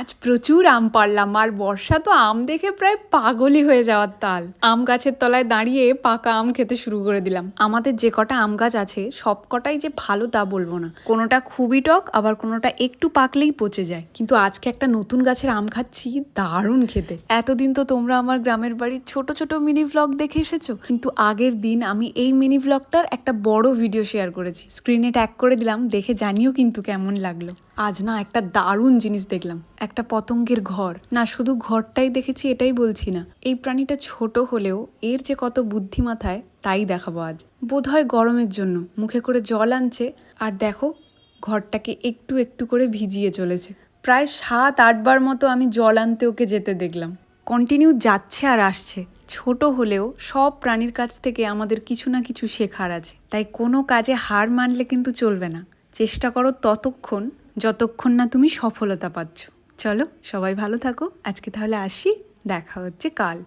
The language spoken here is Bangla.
আজ প্রচুর আম পারলাম আর বর্ষা তো আম দেখে প্রায় পাগলই হয়ে যাওয়ার তাল। আম গাছের তলায় দাঁড়িয়ে পাকা আম খেতে শুরু করে দিলাম। আমাদের যে কটা আম গাছ আছে, সব কটাই যে ভালো তা বলব না। কোনোটা খুবই টক, আবার কোনোটা একটু পাকলেই পচে যায়। কিন্তু আজকে একটা নতুন গাছের আম খাচ্ছি, দারুণ খেতে। এতদিন তো তোমরা আমার গ্রামের বাড়ির ছোট ছোট মিনি ভ্লগ দেখে এসেছ। কিন্তু আগের দিন আমি এই মিনি ভ্লগটার একটা বড় ভিডিও শেয়ার করেছি। স্ক্রিনে ট্যাগ করে দিলাম, দেখে জানিও কিন্তু কেমন লাগল। আজ না একটা দারুণ জিনিস দেখলাম। একটা পতঙ্গের ঘর। না, শুধু ঘরটাই দেখেছি, এটাই বলছি না। এই প্রাণীটা ছোট হলেও এর যে কত বুদ্ধিমাথায় তাই দেখাবো আজ। বোধহয় গরমের জন্য। মুখে করে জল আনছে, আর দেখো, ঘরটাকে একটু একটু করে ভিজিয়ে চলেছে। প্রায় সাত আটবার মতো আমি জল আনতে ওকে যেতে দেখলাম। কন্টিনিউ যাচ্ছে আর আসছে। ছোট হলেও সব প্রাণীর কাছ থেকে আমাদের কিছু না কিছু শেখার আছে। তাই কোনো কাজে হার মানলে কিন্তু চলবে না। চেষ্টা করো ততক্ষণ যতক্ষণ না তুমি সফলতা পাচ্ছ। চলো, সবাই ভালো থাকো। আজকে তাহলে আসি। দেখা হচ্ছে কাল।